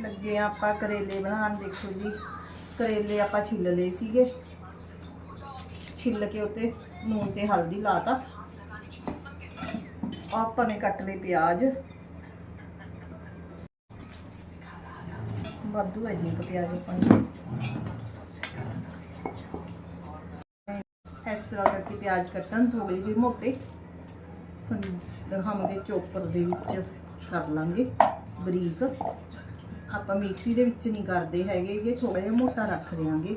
ਲੱਗੇ ਆ ਆਪਾਂ ਕਰੇਲੇ ਬਣਾਉਣ, ਦੇਖੋ ਜੀ। ਕਰੇਲੇ ਆਪਾਂ ਛਿੱਲ ਲਏ ਸੀਗੇ। ਛਿੱਲ ਕੇ ਉੱਤੇ ਨੂਨ ਤੇ ਹਲਦੀ ਲਾਤਾ। ਆਪਾਂ ਨੇ ਕੱਟ ਲਏ ਪਿਆਜ਼। ਵਾਧੂ ਹੈ ਜੀ ਪਿਆਜ਼ ਆਪਾਂ ਇਸ ਤਰ੍ਹਾਂ ਕਰਕੇ ਪਿਆਜ਼ ਕੱਟਣ ਥੋੜੇ ਜਿਹੇ ਮੋਟੇ। ਤੁਹਾਨੂੰ ਦਿਖਾਵਾਂਗੇ ਚੋਪਰ ਦੇ ਵਿੱਚ ਕਰ ਲਾਂਗੇ ਬਰੀਕ। ਆਪਾਂ ਮਿਕਸੀ ਦੇ ਵਿੱਚ ਨਹੀਂ ਕਰਦੇ ਹੈਗੇ ਕਿ ਥੋੜਾ ਜਿਹਾ ਮੋਟਾ ਰੱਖ ਦਿਆਂਗੇ।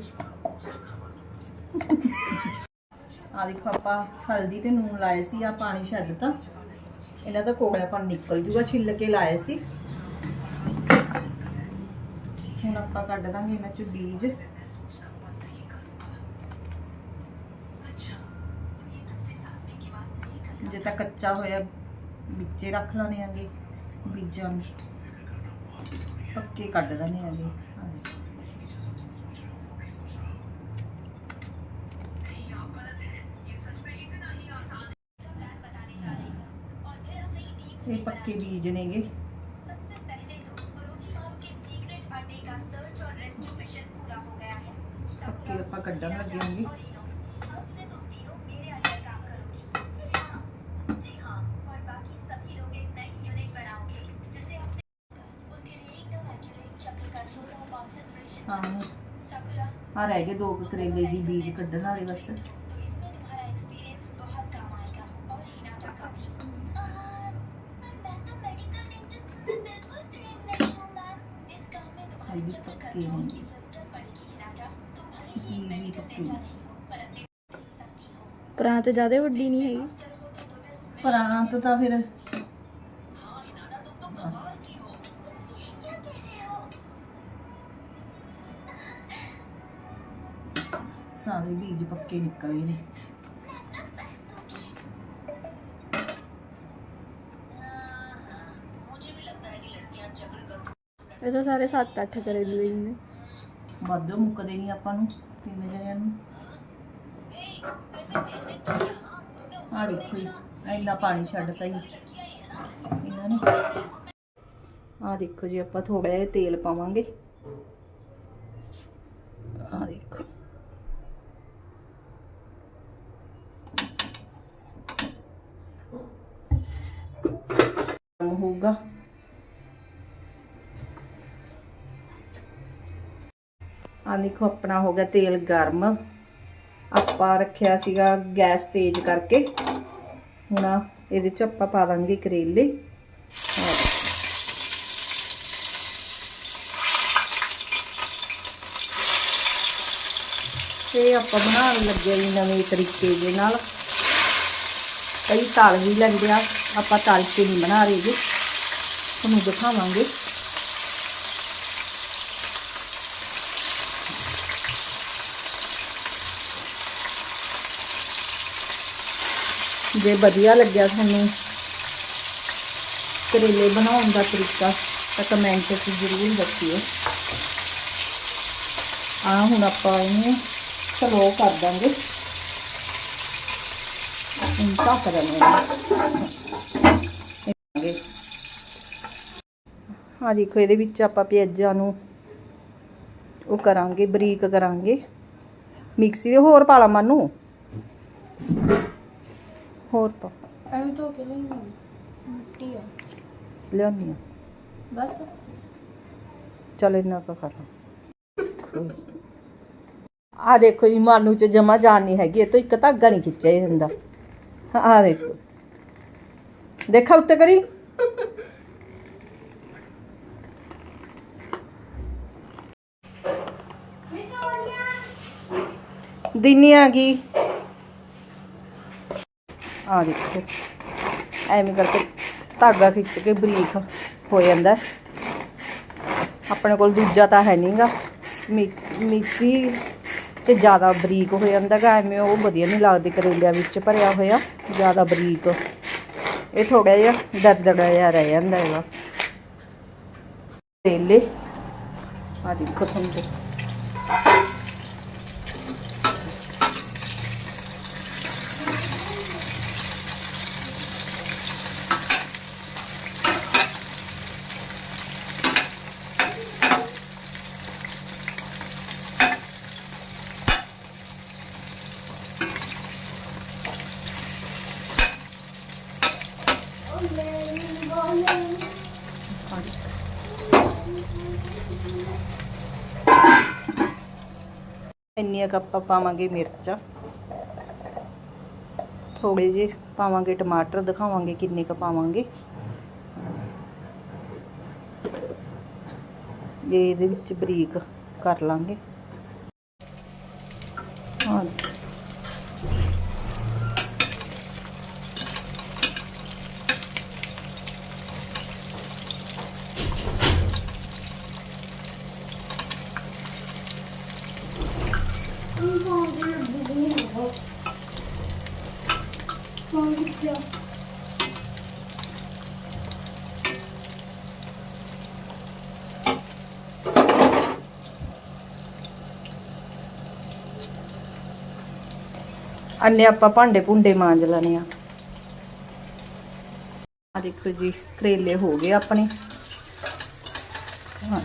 ਆ ਦੇਖੋ ਆਪਾਂ ਹਲਦੀ ਤੇ ਨੂਨ ਲਾਏ ਸੀ ਆ ਪਾਣੀ ਛੱਡਤਾ ਇਹਨਾਂ ਦਾ ਕੋੜਾਪਨ ਨਿਕਲ ਜੂਗਾ, ਛਿੱਲ ਕੇ ਲਾਏ ਸੀ। ਹੁਣ ਆਪਾਂ ਕੱਢ ਦਾਂਗੇ ਇਹਨਾਂ ਚੋਂ ਬੀਜ। ਜੇ ਤਾਂ ਕੱਚਾ ਹੋਇਆ, ਵਿੱਚੇ ਰੱਖ ਲਾਣੇ ਆਂਗੇ ਬੀਜਾਂ ਨੂੰ। ਪੱਕੇ ਕੱਢ ਦਨੇ ਆਂਗੇ ਇਹ ਪੱਕੇ ਬੀਜ ਨੇਗੇ। ਪੱਕੇ ਆਪਾਂ ਕੱਢਣ ਲੱਗੇ ਆਂਗੇ ਹਾਂ। ਆ ਰਹਿ ਗਏ ਦੋ ਕੁ ਕਰੇਲੇ ਜੀ ਬੀਜ ਕੱਢਣ ਵਾਲੇ ਬਸ। ਵੀ ਪੱਕੇ। ਪ੍ਰਾਂਤ ਜ਼ਿਆਦਾ ਵੱਡੀ ਨਹੀਂ ਹੈਗੀ। ਪ੍ਰਾਂਤ ਤਾਂ ਫਿਰ ਸਾਰੇ ਬੀਜ ਪੱਕੇ ਨਿਕਲੇ ਨੇ। ਇਹ ਤਾਂ ਸਾਰੇ 7-8 ਕਰੇਲੇ ਹੀ ਨੇ। ਵਾਧੂ ਮੁੱਕਦੇ ਨਹੀਂ ਆਪਾਂ ਨੂੰ ਤਿੰਨ ਜਣਿਆਂ ਨੂੰ। ਆ ਦੇਖੋ ਜੀ ਇੰਨਾ ਪਾਣੀ ਛੱਡਤਾ ਜੀ ਇਹਨਾਂ ਨੇ। ਆ ਦੇਖੋ ਜੀ ਆਪਾਂ ਥੋੜਾ ਜਿਹਾ ਤੇਲ ਪਾਵਾਂਗੇ ਆ ਦੇਖੋ ਗਰਮ ਹੋਊਗਾ। ਆ ਦੇਖੋ, ਆਪਣਾ ਹੋ ਗਿਆ ਤੇਲ ਗਰਮ। ਆਪਾਂ ਰੱਖਿਆ ਸੀਗਾ ਗੈਸ ਤੇਜ਼ ਕਰਕੇ। ਹੁਣ ਇਹਦੇ ਚ ਆਪਾਂ ਪਾ ਦਾਂਗੇ ਕਰੇਲੇ। ਤੇ ਆਪਾਂ ਬਣਾਉਣ ਲੱਗੇ ਜੀ ਨਵੇਂ ਤਰੀਕੇ ਦੇ ਨਾਲ। ਕਈ ਤਲ ਵੀ ਲੈਂਦੇ ਆ। ਆਪਾਂ ਤਲ ਕੇ ਨਹੀਂ ਬਣਾ ਰਹੇ ਜੀ। ਤੁਹਾਨੂੰ ਦਿਖਾਵਾਂਗੇ। ਜੇ ਵਧੀਆ ਲੱਗਿਆ ਤੁਹਾਨੂੰ ਕਰੇਲੇ ਬਣਾਉਣ ਦਾ ਤਰੀਕਾ, ਤਾਂ ਕਮੈਂਟ ਵਿੱਚ ਜ਼ਰੂਰ ਦੱਸਿਓ। ਆ ਹੁਣ ਆਪਾਂ ਇਹਨੂੰ ਸਲੋ ਕਰ ਦਾਂਗੇ। ਹੁਣ ਢੱਕ ਦਿੰਦੇ ਹਾਂ ਆ ਦੇਖੋ ਇਹਦੇ ਵਿੱਚ ਆਪਾਂ ਪਿਆਜ਼ਾਂ ਨੂੰ ਉਹ ਕਰਾਂਗੇ ਬਰੀਕ ਕਰਾਂਗੇ। ਮਿਕਸੀ ਦੇ ਹੋਰ ਪਾ ਲਾ ਮਾਨੂੰ। ਹੋਰ ਪਾ। ਐਵੇਂ ਧੋ ਕੇ ਲਈ ਮਿੱਟੀ ਆ। ਲਿਆਉਣੀ ਆ। ਬਸ। ਚਲ ਇੰਨਾ ਕੁ ਕਰ ਆ ਦੇਖੋ ਜੀ ਮਾਨੂ ਚ ਜਮਾ ਜਾਨ ਨਹੀਂ ਹੈਗੀ ਇਹ ਤੋਂ ਇੱਕ ਧਾਗਾ ਨਹੀਂ ਖਿੱਚਿਆ ਜਾਂਦਾ। ਆ ਦੇਖੋ। ਦੇਖਾ ਉੱਤੇ ਕਰੀ। ਦਿਨੀ ਆ ਗਈ ਆ ਦੇਖੋ ਐਵੇਂ ਕਰਕੇ ਧਾਗਾ ਖਿੱਚ ਕੇ ਬਰੀਕ ਹੋ ਜਾਂਦਾ ਆਪਣੇ ਕੋਲ ਦੂਜਾ ਤਾਂ ਹੈ ਨਹੀਂਗਾ ਮਿਕਸੀ ਚ ਜ਼ਿਆਦਾ ਬਰੀਕ ਹੋ ਜਾਂਦਾਗਾ ਐਵੇਂ ਉਹ ਵਧੀਆ ਨਹੀਂ ਲੱਗਦੇ ਕਰੇਲਿਆਂ ਵਿੱਚ ਭਰਿਆ ਹੋਇਆ। ਜ਼ਿਆਦਾ ਬਰੀਕ। ਇਹ ਥੋੜਾ ਜਿਹਾ ਦਰਦੜਾ ਜਿਹਾ ਰਹਿ ਜਾਂਦਾ ਹੈਗਾ। ਕਰੇਲੇ। ਆ ਦੇਖੋ ਤੁਹਾਨੂੰ। ਇੰਨੀਆਂ ਕੁ ਪਾਵਾਂਗੇ ਮਿਰਚਾਂ। ਥੋੜੇ ਜਿਹੇ ਪਾਵਾਂਗੇ ਟਮਾਟਰ, ਦਿਖਾਵਾਂਗੇ ਕਿੰਨੇ ਕੁ ਪਾਵਾਂਗੇ। ਇਹ ਇਹਦੇ ਵਿੱਚ ਬਰੀਕ ਕਰ ਲਾਂਗੇ ਹਾਂ ਅੰਨੇ ਆਪਾਂ ਭਾਂਡੇ ਭੁੰਡੇ ਮਾਂਜ ਲੈਣੇ ਆ। ਆ ਦੇਖੋ ਜੀ, ਕਰੇਲੇ ਹੋ ਗਏ ਆਪਣੇ। ਹਾਂ।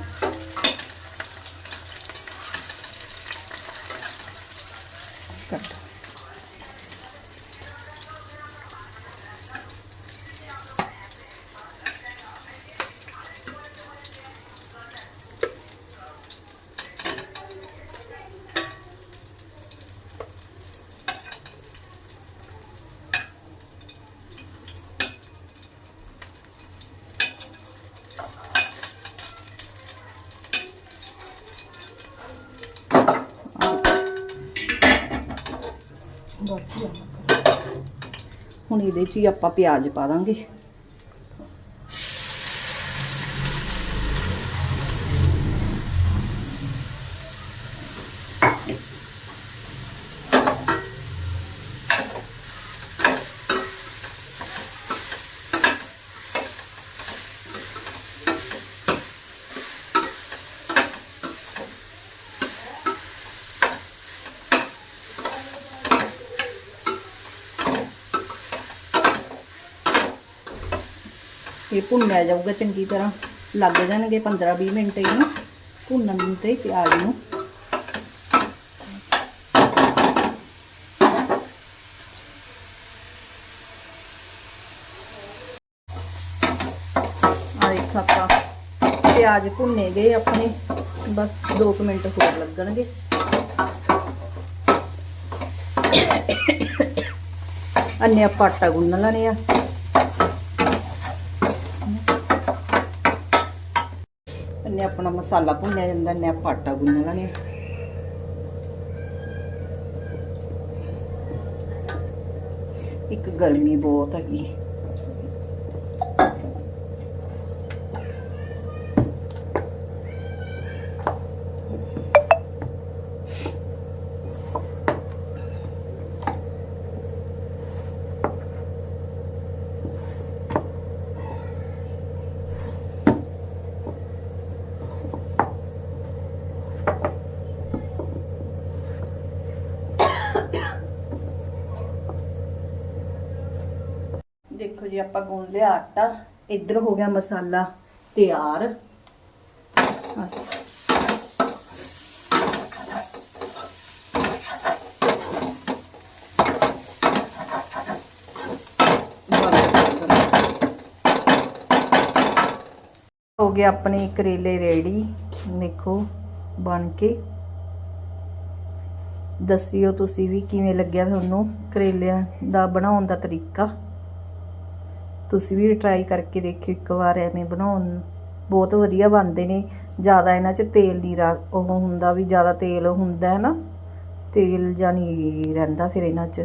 ਹੁਣ ਇਹਦੇ 'ਚ ਹੀ ਆਪਾਂ ਪਿਆਜ਼ ਪਾ ਦਾਂਗੇ। ਇਹ ਭੁੰਨਿਆ ਜਾਊਗਾ ਚੰਗੀ ਤਰ੍ਹਾਂ। ਲੱਗ ਜਾਣਗੇ 15-20 ਮਿੰਟ ਇਹਨੂੰ। ਭੁੰਨਣ ਤੇ ਪਿਆਜ਼ ਨੂੰ। ਆ ਆਪਾਂ, ਪਿਆਜ਼ ਭੁੰਨੇ ਗਏ ਆਪਣੇ। ਬਸ 2 ਮਿੰਟ ਹੋਰ ਲੱਗਣਗੇ। ਅੰਨੇ ਆਪਾਂ ਆਟਾ ਗੁੰਨ ਲੈਣੇ ਆ। ਅੰਨੇ ਆਪਣਾ ਮਸਾਲਾ ਭੁੰਨਿਆ ਜਾਂਦਾ ਨੇ ਆਪਾਂ ਆਟਾ ਗੁੰਨ ਲੈਣੇ ਇੱਕ ਗਰਮੀ ਬਹੁਤ ਹੈਗੀ। ਦੇਖੋ ਜੀ, ਆਪਾਂ ਗੁੰਨ ਲਿਆ ਆਟਾ। ਇੱਧਰ ਹੋ ਗਿਆ ਮਸਾਲਾ ਤਿਆਰ। ਹੋ ਗਏ ਆਪਣੇ ਕਰੇਲੇ ਰੈਡੀ ਦੇਖੋ, ਬਣ ਕੇ। ਦੱਸਿਓ ਤੁਸੀਂ ਵੀ ਕਿਵੇਂ ਲੱਗਿਆ ਤੁਹਾਨੂੰ ਕਰੇਲਿਆਂ ਦਾ ਬਣਾਉਣ ਦਾ ਤਰੀਕਾ। ਤੁਸੀਂ ਵੀ ਟਰਾਈ ਕਰਕੇ ਦੇਖਿਓ ਇੱਕ ਵਾਰ ਐਵੇਂ ਬਣਾਉਣ ਬਹੁਤ ਵਧੀਆ ਬਣਦੇ ਨੇ। ਜ਼ਿਆਦਾ ਇਹਨਾਂ 'ਚ ਤੇਲ ਨਹੀਂ ਰਾ- ਉਹ ਹੁੰਦਾ ਵੀ ਜ਼ਿਆਦਾ ਤੇਲ ਹੁੰਦਾ ਹੈ ਨਾ। ਤੇਲ ਜਾਂ ਨਹੀਂ ਰਹਿੰਦਾ ਫਿਰ ਇਹਨਾਂ 'ਚ।